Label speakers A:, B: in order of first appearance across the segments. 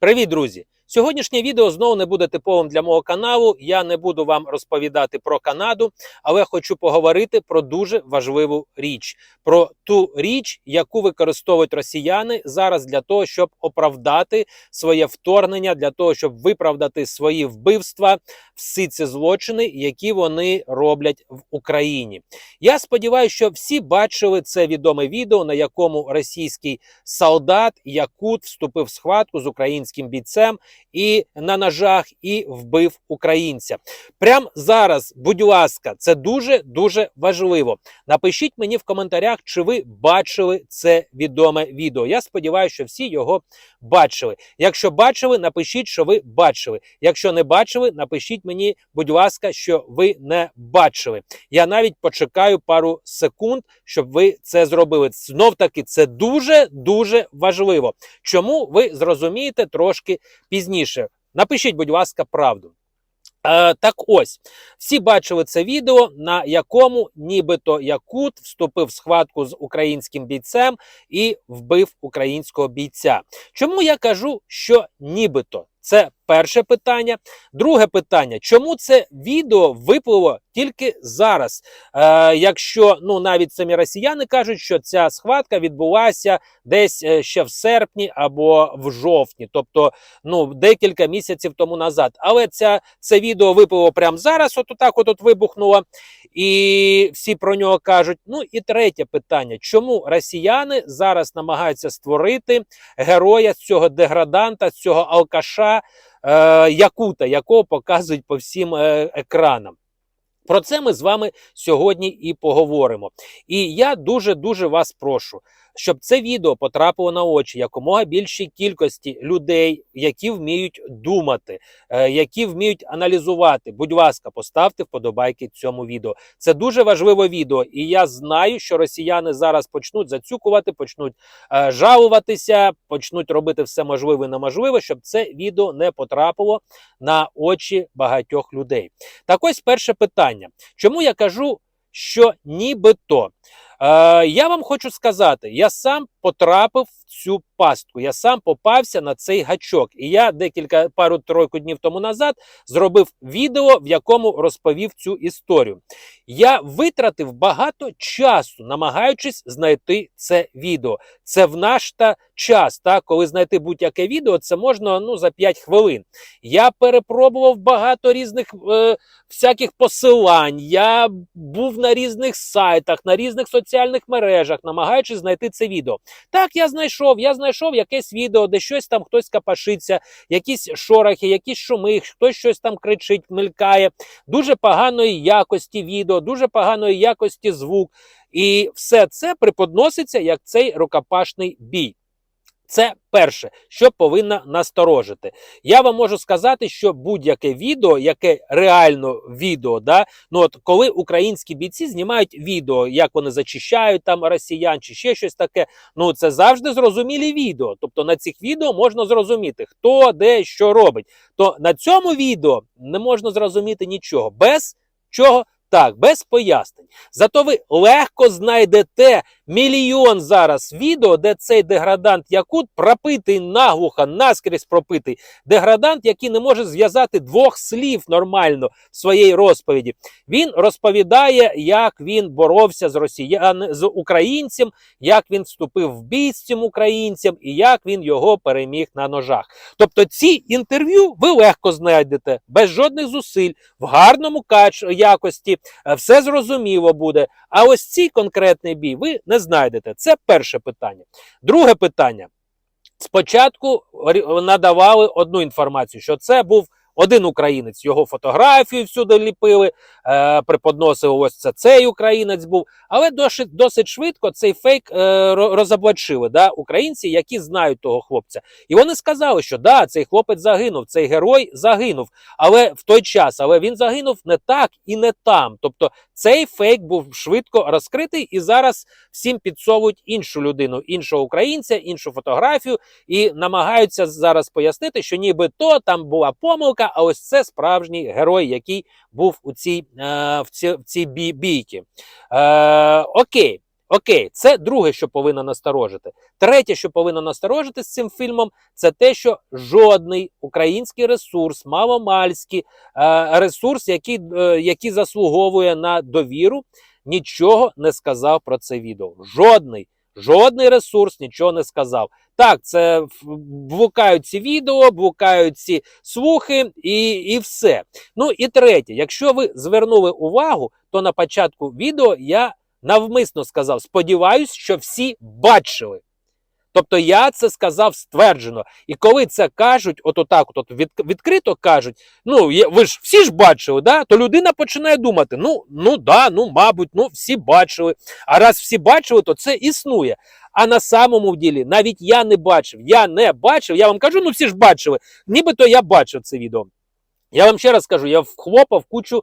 A: Привіт, друзі! Сьогоднішнє відео знову не буде типовим для мого каналу. Я не буду вам розповідати про Канаду, але хочу поговорити про дуже важливу річ: про ту річ, яку використовують росіяни зараз для того, щоб оправдати своє вторгнення, для того, щоб виправдати свої вбивства, всі ці злочини, які вони роблять в Україні. Я сподіваюся, що всі бачили це відоме відео, на якому російський солдат Якут вступив в схватку з українським бійцем і на ножах і вбив українця. Прям зараз, будь ласка, це дуже дуже важливо. Напишіть мені в коментарях, чи ви бачили це відоме відео. Я сподіваюся, що всі його бачили. Якщо бачили, напишіть, що ви бачили. Якщо не бачили, напишіть мені, будь ласка, що ви не бачили. Я навіть почекаю пару секунд, щоб ви це зробили. Знов таки, це дуже дуже важливо. Чому ви зрозумієте трошки пізніше? Напишіть, будь ласка, правду. Е, так ось всі бачили це відео, на якому нібито Якут вступив в схватку з українським бійцем і вбив українського бійця. Чому я кажу, що нібито це перше питання. Друге питання: чому це відео випливо тільки зараз? Е, Якщо ну навіть самі росіяни кажуть, що ця схватка відбулася десь е, ще в серпні або в жовтні, тобто ну декілька місяців тому назад. Але ця, це відео випливо прямо зараз, от так от, от вибухнуло, і всі про нього кажуть. Ну і третє питання: чому росіяни зараз намагаються створити героя з цього деграданта, з цього алкаша? Е, Якута, якого показують по всім е, екранам. Про це ми з вами сьогодні і поговоримо. І я дуже дуже вас прошу, щоб це відео потрапило на очі якомога більшій кількості людей, які вміють думати, е, які вміють аналізувати. Будь ласка, поставте вподобайки цьому відео. Це дуже важливе відео, і я знаю, що росіяни зараз почнуть зацюкувати, почнуть е, жалуватися, почнуть робити все можливе і неможливе, щоб це відео не потрапило на очі багатьох людей. Так ось перше питання. Чому я кажу, що нібито? Е, я вам хочу сказати, я сам потрапив в цю пастку, я сам попався на цей гачок. І я декілька пару тройку днів тому назад зробив відео, в якому розповів цю історію. Я витратив багато часу, намагаючись знайти це відео. Це в наш та час, так, коли знайти будь-яке відео, це можна ну, за 5 хвилин. Я перепробував багато різних е, всяких посилань. Я був на різних сайтах, на різних соціальних мережах, намагаючись знайти це відео. Так, я знайшов, я знайшов якесь відео, де щось там хтось капашиться, якісь шорохи, якісь шуми, хтось щось там кричить, мелькає. Дуже поганої якості відео, дуже поганої якості звук. І все це преподноситься як цей рукопашний бій. Це перше, що повинно насторожити. Я вам можу сказати, що будь-яке відео, яке реально відео, да, ну от коли українські бійці знімають відео, як вони зачищають там росіян чи ще щось таке, ну це завжди зрозумілі відео. Тобто на цих відео можна зрозуміти, хто де що робить. То на цьому відео не можна зрозуміти нічого без чого. Так, без пояснень. Зато ви легко знайдете мільйон зараз відео, де цей деградант Якут пропитий наглухо, наскрізь пропитий деградант, який не може зв'язати двох слів нормально в своїй розповіді. Він розповідає, як він боровся з росіян з українцем, як він вступив в бій з цим українцем і як він його переміг на ножах. Тобто, ці інтерв'ю ви легко знайдете без жодних зусиль, в гарному якості, е, все зрозуміло буде. А ось цей конкретний бій ви не знайдете. Це перше питання. Друге питання. Спочатку надавали одну інформацію, що це був один українець, його фотографію всюди ліпили, е, преподносили ось це цей українець був. Але досить досить швидко цей фейк е, розоблачили да, українці, які знають того хлопця. І вони сказали, що да, цей хлопець загинув, цей герой загинув. Але в той час, але він загинув не так і не там. Тобто цей фейк був швидко розкритий, і зараз всім підсовують іншу людину, іншого українця, іншу фотографію, і намагаються зараз пояснити, що нібито там була помилка а ось це справжній герой, який був у цій, е, в цій, в цій бій, бійці. Е, Окей. Окей, це друге, що повинно насторожити. Третє, що повинно насторожити з цим фільмом, це те, що жодний український ресурс, маломальський е, ресурс, який, е, який заслуговує на довіру, нічого не сказав про це відео. Жодний. Жодний ресурс нічого не сказав. Так, це блукають ці відео, блукають ці слухи і, і все. Ну і третє, якщо ви звернули увагу, то на початку відео я навмисно сказав: сподіваюсь, що всі бачили. Тобто я це сказав стверджено. І коли це кажуть, от отак, от від, відкрито кажуть, ну ви ж всі ж бачили, да? то людина починає думати: ну, ну да, ну мабуть, ну всі бачили. А раз всі бачили, то це існує. А на самому ділі навіть я не бачив. Я не бачив. Я вам кажу, ну всі ж бачили. Нібито я бачив це відео. Я вам ще раз кажу, я вхлопав кучу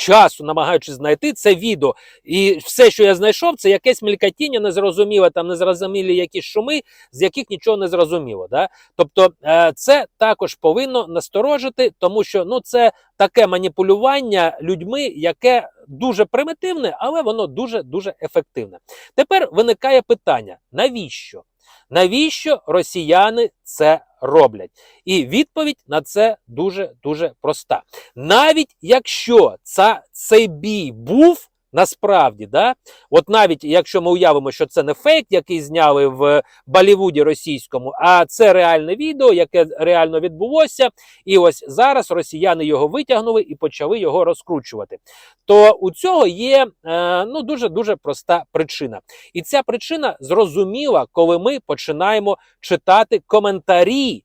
A: часу, намагаючись знайти це відео. І все, що я знайшов, це якесь мелькотіння, незрозуміле, там незрозумілі якісь шуми, з яких нічого не зрозуміло. Да? Тобто е, це також повинно насторожити, тому що ну, це таке маніпулювання людьми, яке дуже примітивне, але воно дуже дуже ефективне. Тепер виникає питання: навіщо? Навіщо росіяни це роблять? І відповідь на це дуже дуже проста. Навіть якщо ця, цей бій був. Насправді, да, от навіть якщо ми уявимо, що це не фейк, який зняли в Болівуді російському, а це реальне відео, яке реально відбулося, і ось зараз росіяни його витягнули і почали його розкручувати. То у цього є е, ну дуже дуже проста причина, і ця причина зрозуміла, коли ми починаємо читати коментарі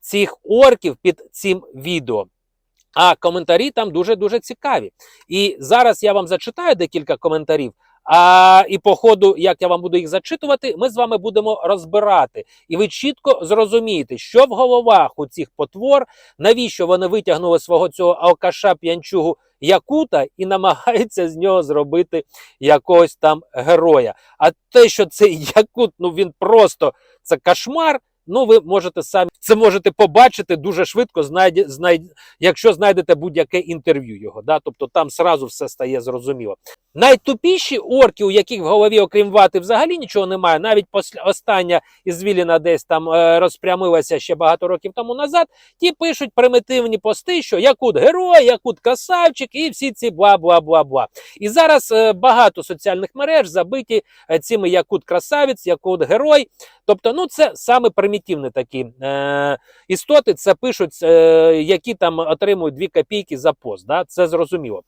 A: цих орків під цим відео. А коментарі там дуже дуже цікаві. І зараз я вам зачитаю декілька коментарів. А і по ходу, як я вам буду їх зачитувати, ми з вами будемо розбирати. І ви чітко зрозумієте, що в головах у цих потвор, навіщо вони витягнули свого цього алкаша п'янчугу Якута і намагаються з нього зробити якогось там героя. А те, що цей Якут, ну він просто це кошмар. Ну, ви можете самі це можете побачити дуже швидко, знайде, знайде, якщо знайдете будь-яке інтерв'ю його. Да? Тобто там сразу все стає зрозуміло. Найтупіші орки, у яких в голові, окрім вати, взагалі нічого немає. Навіть остання ізвіліна десь там е, розпрямилася ще багато років тому назад. Ті пишуть примітивні пости, що якут герой, якут красавчик, і всі ці бла бла бла бла. І зараз е, багато соціальних мереж забиті е, цими якут красавець, якут герой. Тобто, ну це саме примітивні такі е, істоти. Це пишуть, е, які там отримують 2 копійки за пост. Да? Це зрозуміло.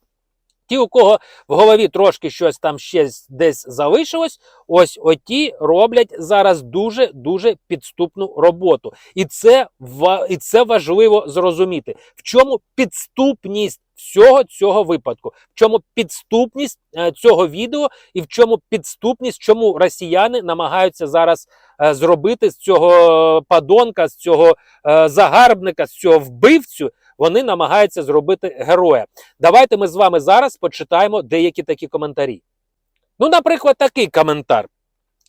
A: Ті, у кого в голові трошки щось там ще десь залишилось, ось оті роблять зараз дуже дуже підступну роботу. І це і це важливо зрозуміти. В чому підступність всього цього випадку, в чому підступність е, цього відео, і в чому підступність, чому росіяни намагаються зараз е, зробити з цього падонка, з цього е, загарбника, з цього вбивцю. Вони намагаються зробити героя. Давайте ми з вами зараз почитаємо деякі такі коментарі. Ну, наприклад, такий коментар.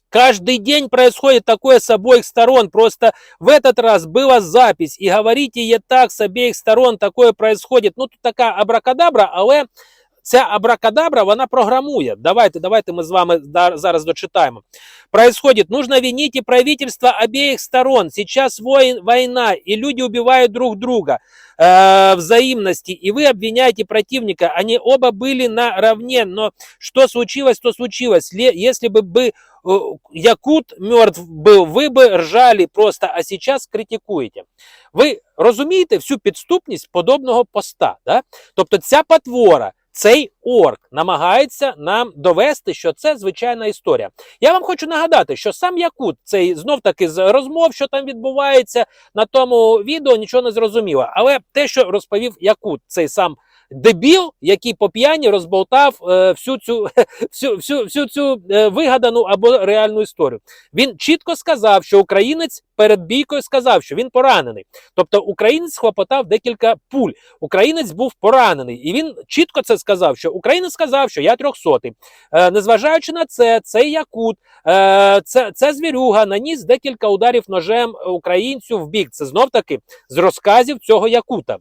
A: Каждый день происходит такое с обоих сторон. Просто в этот раз была запись. И говорите я так, с обеих сторон такое происходит. Ну, тут така абракадабра, але ця абракадабра, вона програмує. Давайте, давайте ми з вами зараз дочитаємо. Происходит, нужно винить и правительство обеих сторон. Сейчас войн, война, и люди убивают друг друга э, взаимности, и вы обвиняете противника. Они оба были наравне, но что случилось, то случилось. Если бы, бы Якут мертв был, ви би ржали просто, а сейчас критикуєте. Ви розумієте всю підступність подобного поста? Да? Тобто ця потвора, цей орк намагається нам довести, що це звичайна історія. Я вам хочу нагадати, що сам Якут, цей знов таки з розмов, що там відбувається на тому відео, нічого не зрозуміло. Але те, що розповів Якут, цей сам дебіл, який по п'яні розболтав е, всю цю всю, всю, всю цю е, вигадану або реальну історію. Він чітко сказав, що українець перед бійкою сказав, що він поранений. Тобто українець схлопотав декілька пуль. Українець був поранений, і він чітко це сказав, що українець сказав, що я трьохсотий. Е, незважаючи на це, цей якут, е, це, це звірюга наніс декілька ударів ножем українцю в бік. Це знов таки з розказів цього якута.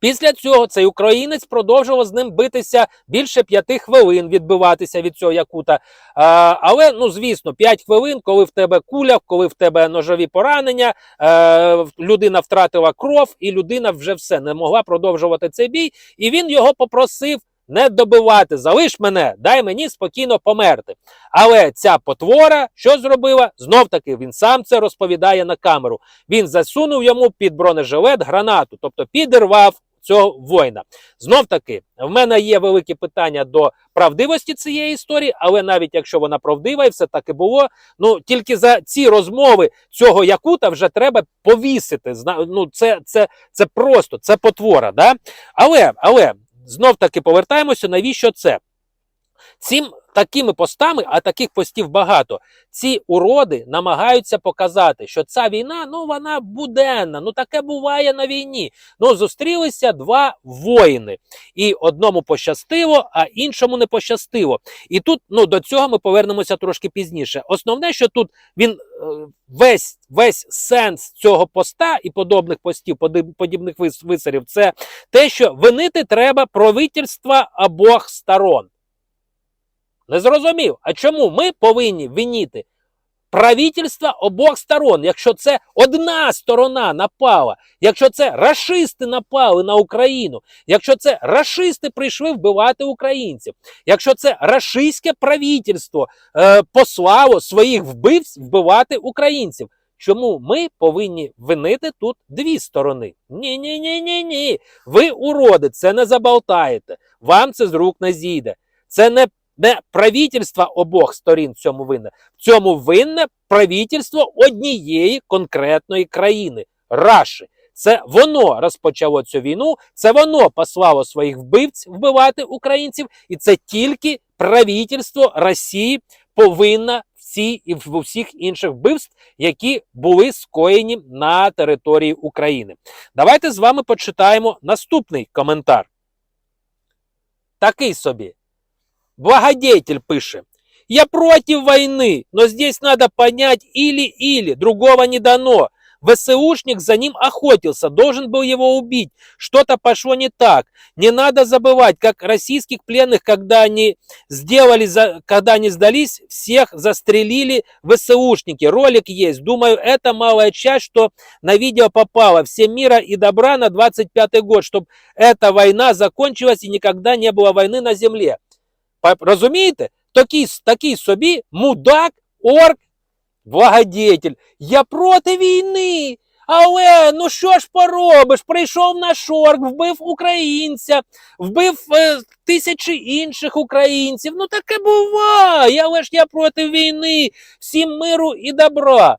A: Після цього цей українець продовжував з ним битися більше п'яти хвилин, відбиватися від цього якута. А, але, ну звісно, п'ять хвилин, коли в тебе куля, коли в тебе ножові поранення, а, людина втратила кров, і людина вже все не могла продовжувати цей бій. І він його попросив. Не добивати, залиш мене, дай мені спокійно померти. Але ця потвора що зробила? Знов таки він сам це розповідає на камеру. Він засунув йому під бронежилет гранату, тобто підірвав цього воїна. Знов таки, в мене є великі питання до правдивості цієї історії, але навіть якщо вона правдива, і все так і було. Ну тільки за ці розмови цього якута вже треба повісити. Ну, це, це, це просто це потвора. Да? Але, але знов таки повертаємося, навіщо це? Цим такими постами, а таких постів багато, ці уроди намагаються показати, що ця війна, ну вона буденна, ну таке буває на війні. Ну зустрілися два воїни, і одному пощастило, а іншому не пощастило. І тут ну до цього ми повернемося трошки пізніше. Основне, що тут він е, весь весь сенс цього поста і подобних постів, подібних висарів, це те, що винити треба правительства обох сторон. Не зрозумів. А чому ми повинні виніти правительства обох сторон, якщо це одна сторона напала, якщо це рашисти напали на Україну, якщо це рашисти прийшли вбивати українців, якщо це рашистське правительство е, послало своїх вбивць вбивати українців. Чому ми повинні винити тут дві сторони? Ні, ні, ні, ні, ні. Ви уроди, це не заболтаєте. Вам це з рук не зійде. Це не не правительство обох сторін в цьому винне. В цьому винне правительство однієї конкретної країни Раші. Це воно розпочало цю війну, це воно послало своїх вбивців вбивати українців, і це тільки правительство Росії повинно всі і в усіх інших вбивств, які були скоєні на території України. Давайте з вами почитаємо наступний коментар. Такий собі. Благодетель пише. Я против войны, но здесь надо понять или-или, другого не дано. ВСУшник за ним охотился, должен был его убить. Что-то пошло не так. Не надо забывать, как российских пленных, когда они сделали, когда они сдались, всех застрелили ВСУшники. Ролик есть. Думаю, это малая часть, что на видео попало. Всем мира и добра на 25 год, чтобы эта война закончилась и никогда не было войны на земле. Розумієте? Такий, такий собі мудак, орк, благодетель. Я проти війни. Але ну що ж поробиш? Прийшов наш орк, вбив українця, вбив е, тисячі інших українців. Ну таке буває. Але ж я проти війни. Всім миру і добра.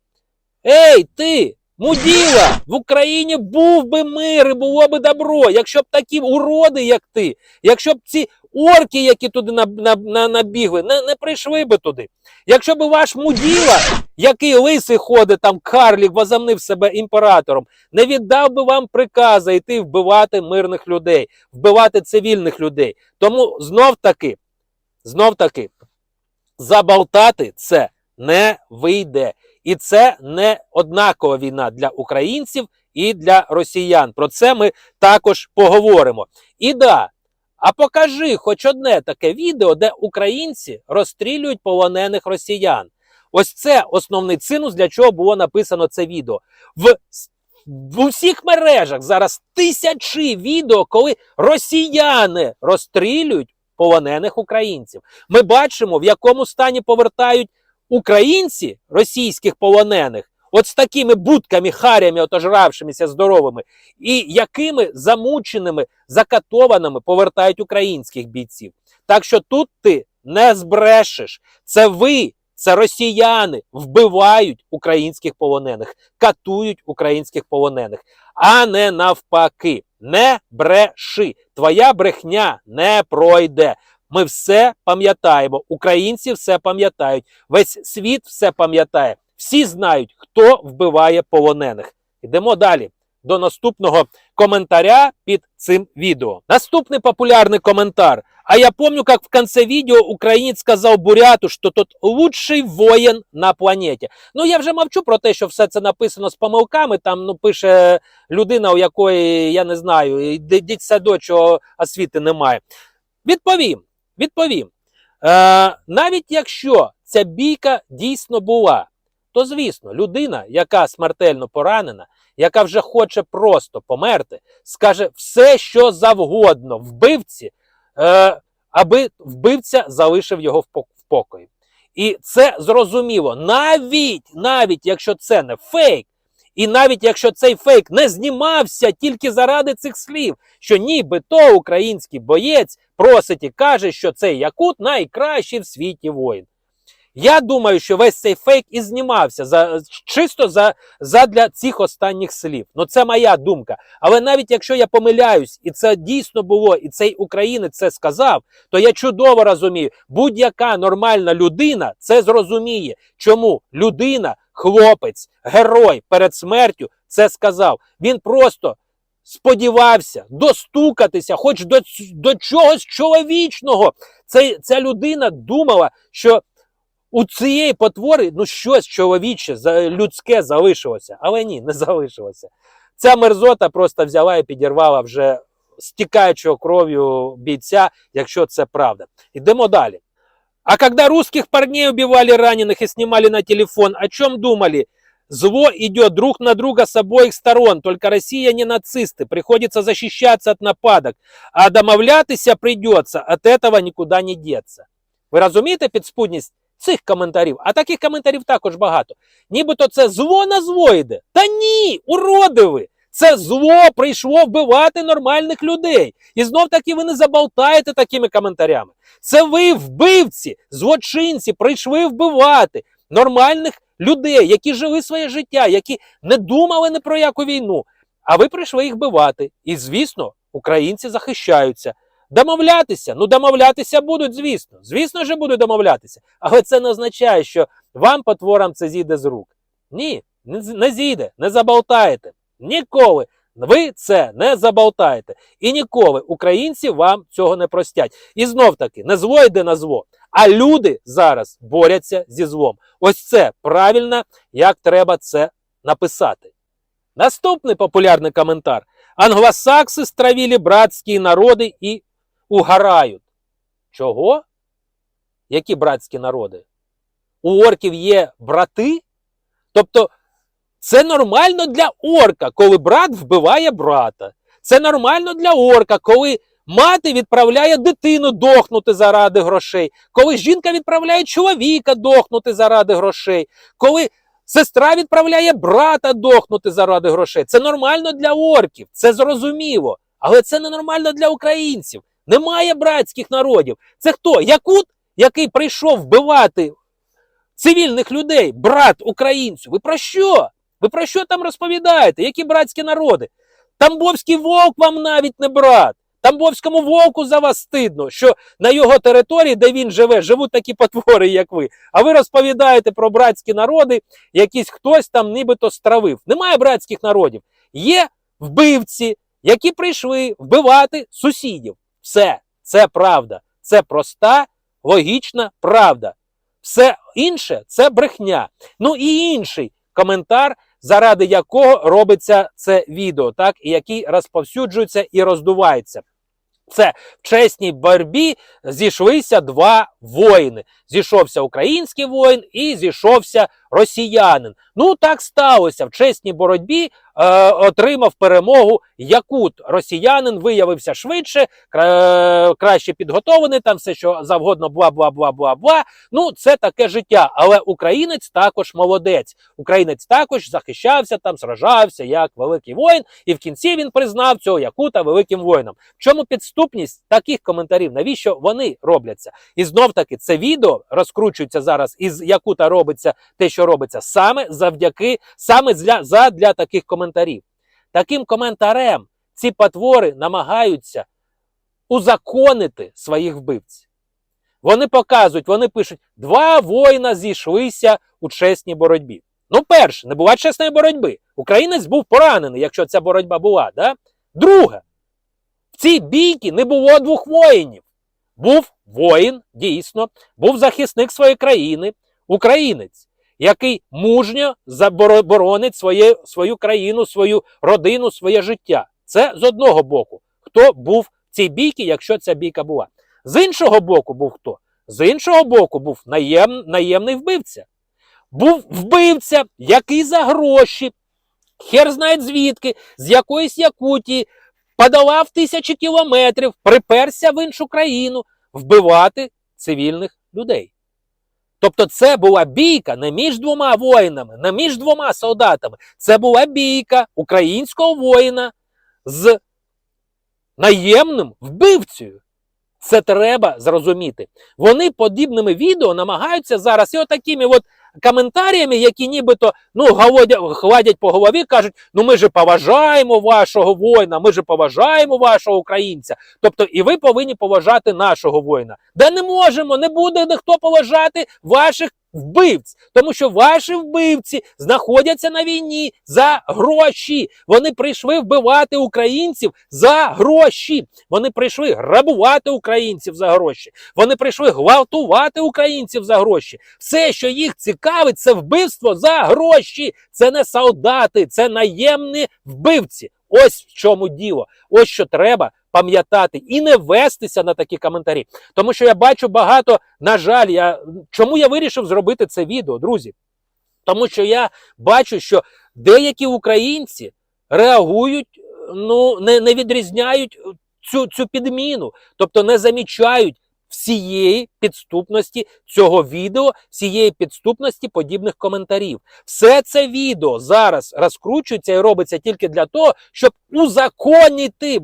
A: Ей, ти, муділа, в Україні був би мир і було би добро, якщо б такі уроди, як ти, якщо б ці орки, які туди на, на, на, набігли, не, не прийшли би туди. Якщо б ваш муділа, який лисий ходить, там Карлік возомнив себе імператором, не віддав би вам приказа йти вбивати мирних людей, вбивати цивільних людей. Тому знов таки, знов таки, заболтати це не вийде. І це не однакова війна для українців і для росіян. Про це ми також поговоримо. І да, а покажи хоч одне таке відео, де українці розстрілюють полонених росіян. Ось це основний цинус, для чого було написано це відео. В, в усіх мережах зараз тисячі відео, коли росіяни розстрілюють полонених українців. Ми бачимо, в якому стані повертають українці російських полонених, от з такими будками, харями, отожравшимися здоровими, і якими замученими, закатованими повертають українських бійців. Так що тут ти не збрешеш. Це ви, це росіяни вбивають українських полонених, катують українських полонених, а не навпаки. Не бреши. Твоя брехня не пройде. Ми все пам'ятаємо. Українці все пам'ятають. Весь світ все пам'ятає. Всі знають, хто вбиває полонених. Йдемо далі до наступного коментаря під цим відео. Наступний популярний коментар. А я помню, как в конце видео украинец сказав Буряту, що тот лучший воїн на планеті. Ну я вже мовчу про те, що все це написано з помилками. Там ну пише людина, у якої я не знаю, дитсадочого освіти немає. Відповім, відповім. Е, навіть якщо ця бійка дійсно була, то звісно, людина, яка смертельно поранена, яка вже хоче просто померти, скаже все, що завгодно вбивці, е, аби вбивця залишив його в покої. І це зрозуміло, навіть, навіть якщо це не фейк, і навіть якщо цей фейк не знімався тільки заради цих слів, що нібито український боєць просить і каже, що цей якут найкращий в світі воїн. Я думаю, що весь цей фейк і знімався за чисто за, задля цих останніх слів. Ну це моя думка. Але навіть якщо я помиляюсь, і це дійсно було, і цей українець це сказав, то я чудово розумію, будь-яка нормальна людина це зрозуміє, чому людина, хлопець, герой перед смертю це сказав. Він просто сподівався достукатися, хоч до, до чогось чоловічного. Це, ця людина думала, що у цієї потвори ну щось чоловіче, людське залишилося. Але ні, не залишилося. Ця мерзота просто взяла і підірвала вже стікаючого кров'ю бійця, якщо це правда. Йдемо далі. А когда русских парней убивали раненых и снимали на телефон, о чем думали? Зло идет друг на друга с обоих сторон, только Россия не нацисты, приходится защищаться от нападок, а домовлятися придется, от этого никуда не деться. Ви розумієте підспудність цих коментарів? А таких коментарів також багато. Нібито це зло на зло йде. Та ні, уроди ви! Це зло прийшло вбивати нормальних людей. І знов таки ви не заболтаєте такими коментарями. Це ви, вбивці, злочинці, прийшли вбивати нормальних людей, які жили своє життя, які не думали ні про яку війну. А ви прийшли їх бивати. І, звісно, українці захищаються. Домовлятися, ну домовлятися будуть, звісно. Звісно ж будуть домовлятися. Але це не означає, що вам, потворам, це зійде з рук. Ні, не зійде, не заболтаєте. Ніколи ви це не заболтаєте. І ніколи українці вам цього не простять. І знов таки, не зло йде на зло, а люди зараз борються зі злом. Ось це правильно, як треба це написати. Наступний популярний коментар. Англосакси стравили братські народи і угорають. Чого? Які братські народи? У орків є брати? Тобто це нормально для орка, коли брат вбиває брата. Це нормально для орка, коли мати відправляє дитину дохнути заради грошей, коли жінка відправляє чоловіка дохнути заради грошей, коли сестра відправляє брата дохнути заради грошей. Це нормально для орків, це зрозуміло. Але це ненормально для українців. Немає братських народів. Це хто? Якут, який прийшов вбивати цивільних людей, брат українцю. Ви про що? Ви про що там розповідаєте? Які братські народи? Тамбовський вовк вам навіть не брат. Тамбовському вовку за вас стидно, що на його території, де він живе, живуть такі потвори, як ви. А ви розповідаєте про братські народи, якийсь хтось там нібито стравив. Немає братських народів. Є вбивці, які прийшли вбивати сусідів. Все, це правда. Це проста, логічна правда. Все інше це брехня. Ну і інший коментар, заради якого робиться це відео, так, і який розповсюджується і роздувається. Це в чесній борьбі зійшлися два воїни. Зійшовся український воїн і зійшовся росіянин. Ну так сталося. В чесній боротьбі е, отримав перемогу Якут. Росіянин виявився швидше, кра- краще підготовлений, там все що завгодно, бла бла бла бла бла. Ну це таке життя. Але українець також молодець. Українець також захищався там, сражався як великий воїн, і в кінці він признав цього Якута великим воїном. В чому підступність таких коментарів? Навіщо вони робляться? І знов таки це відео розкручується зараз. Із Якута робиться те, що робиться саме завдяки саме для, задля таких коментарів. Таким коментарем ці потвори намагаються узаконити своїх вбивців. Вони показують, вони пишуть: два воїна зійшлися у чесній боротьбі. Ну, перше, не була чесної боротьби. Українець був поранений, якщо ця боротьба була. Да? Друге, в цій бійці не було двох воїнів. був воїн, дійсно, був захисник своєї країни, українець, який мужньо заборо- боронить своє, свою країну, свою родину, своє життя. Це з одного боку, хто був в цій бійці, якщо ця бійка була. З іншого боку, був хто? З іншого боку, був наєм, наємний вбивця. Був вбивця, який за гроші, хер знає звідки, з якоїсь Якутії, подолав тисячі кілометрів, приперся в іншу країну вбивати цивільних людей. Тобто це була бійка не між двома воїнами, не між двома солдатами. Це була бійка українського воїна з наємним вбивцею. Це треба зрозуміти. Вони подібними відео намагаються зараз і отакими от коментарями, які нібито ну, гладять, по голові, кажуть: ну ми же поважаємо вашого воїна, ми же поважаємо вашого українця. Тобто, і ви повинні поважати нашого воїна. Да не можемо, не буде ніхто поважати ваших вбивць, тому що ваші вбивці знаходяться на війні за гроші. Вони прийшли вбивати українців за гроші. Вони прийшли грабувати українців за гроші. Вони прийшли гвалтувати українців за гроші. Все, що їх цікавить, це вбивство за гроші. Це не солдати, це наємні вбивці. Ось в чому діло. Ось що треба пам'ятати і не вестися на такі коментарі. Тому що я бачу багато, на жаль, я чому я вирішив зробити це відео, друзі? Тому що я бачу, що деякі українці реагують, ну не, не відрізняють цю, цю підміну, тобто не замічають всієї підступності цього відео, всієї підступності подібних коментарів. Все це відео зараз розкручується і робиться тільки для того, щоб узаконити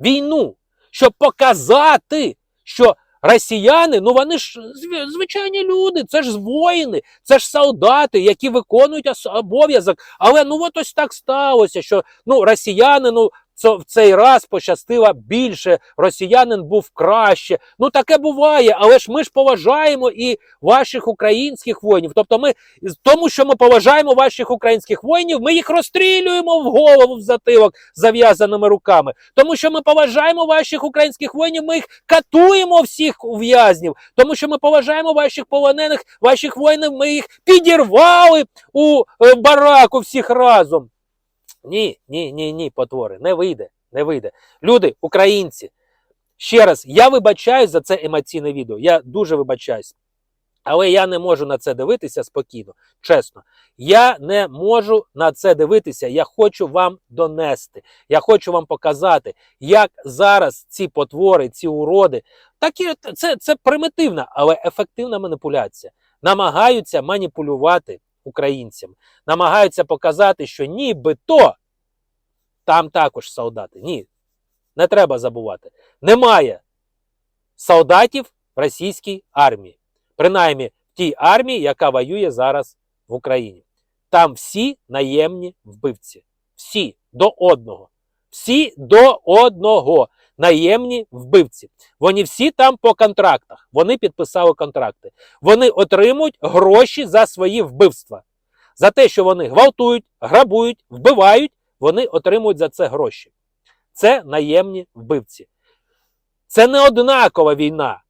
A: війну, щоб показати, що росіяни, ну вони ж звичайні люди, це ж воїни, це ж солдати, які виконують обов'язок. Але ну от ось так сталося, що ну росіяни, ну. В цей раз пощастило більше, росіянин був краще. Ну таке буває, але ж ми ж поважаємо і ваших українських воїнів. Тобто, ми тому, що ми поважаємо ваших українських воїнів, ми їх розстрілюємо в голову в затилок зав'язаними руками. Тому що ми поважаємо ваших українських воїнів, ми їх катуємо всіх ув'язнів. Тому що ми поважаємо ваших полонених, ваших воїнів, ми їх підірвали у е, бараку всіх разом. Ні, ні, ні, ні, потвори, не вийде, не вийде. Люди, українці, ще раз, я вибачаюсь за це емоційне відео. Я дуже вибачаюсь. Але я не можу на це дивитися спокійно, чесно. Я не можу на це дивитися. Я хочу вам донести. Я хочу вам показати, як зараз ці потвори, ці уроди, такі це, це примітивна, але ефективна маніпуляція. Намагаються маніпулювати українцям, намагаються показати, що нібито там також солдати. Ні, не треба забувати. Немає солдатів в російській армії. Принаймні в тій армії, яка воює зараз в Україні. Там всі наємні вбивці. Всі до одного. Всі до одного наємні вбивці. Вони всі там по контрактах. Вони підписали контракти. Вони отримують гроші за свої вбивства. За те, що вони гвалтують, грабують, вбивають, вони отримують за це гроші. Це наємні вбивці. Це не однакова війна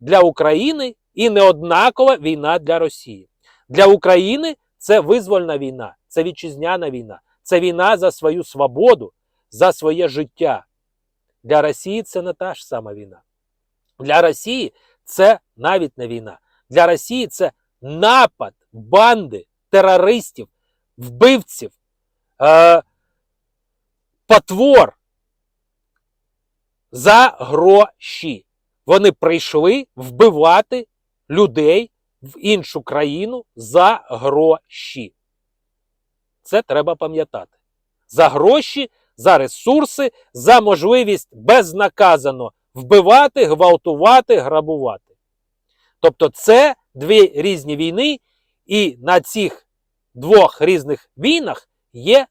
A: для України і не однакова війна для Росії. Для України це визвольна війна, це вітчизняна війна, це війна за свою свободу, за своє життя. Для Росії це не та ж сама війна. Для Росії це навіть не війна. Для Росії це напад банди терористів, вбивців, е, потвор за гроші. Вони прийшли вбивати людей в іншу країну за гроші. Це треба пам'ятати. За гроші, за ресурси, за можливість безнаказано вбивати, гвалтувати, грабувати. Тобто, це дві різні війни, і на цих двох різних війнах є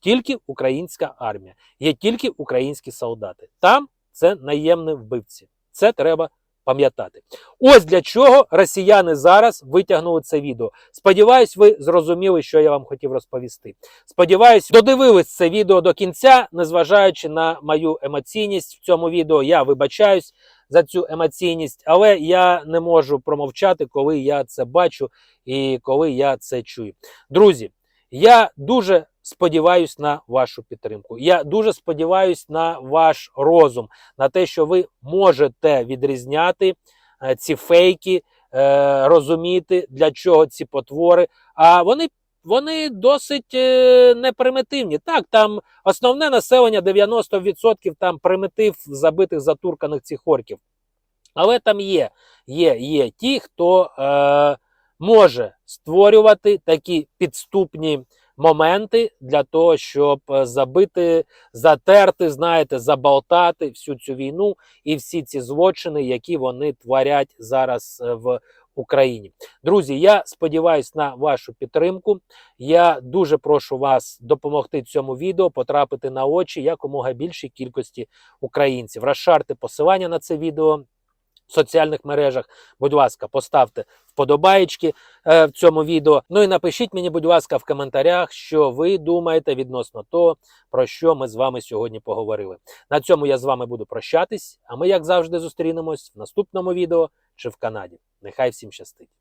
A: тільки українська армія, є тільки українські солдати. Там це наємні вбивці. Це треба пам'ятати. Ось для чого росіяни зараз витягнули це відео. Сподіваюсь, ви зрозуміли, що я вам хотів розповісти. Сподіваюсь, додивились це відео до кінця, незважаючи на мою емоційність в цьому відео. Я вибачаюсь. за цю емоційність, але я не можу промовчати, коли я це бачу і коли я це чую. Друзі, я дуже сподіваюсь на вашу підтримку. Я дуже сподіваюсь на ваш розум, на те, що ви можете відрізняти е, ці фейки, е, розуміти, для чого ці потвори. А вони, вони досить е, непримітивні. Так, там основне населення 90% там примітив забитих затурканих цих орків. Але там є, є, є ті, хто е, може створювати такі підступні моменти для того, щоб е, забити, затерти, знаєте, заболтати всю цю війну і всі ці злочини, які вони творять зараз е, в Україні. Друзі, я сподіваюся на вашу підтримку. Я дуже прошу вас допомогти цьому відео, потрапити на очі якомога більшій кількості українців. Розшарте посилання на це відео соціальних мережах. Будь ласка, поставте вподобаєчки е, в цьому відео. Ну і напишіть мені, будь ласка, в коментарях, що ви думаєте відносно того, про що ми з вами сьогодні поговорили. На цьому я з вами буду прощатись. А ми, як завжди, зустрінемось в наступному відео чи в Канаді. Нехай всім щастить!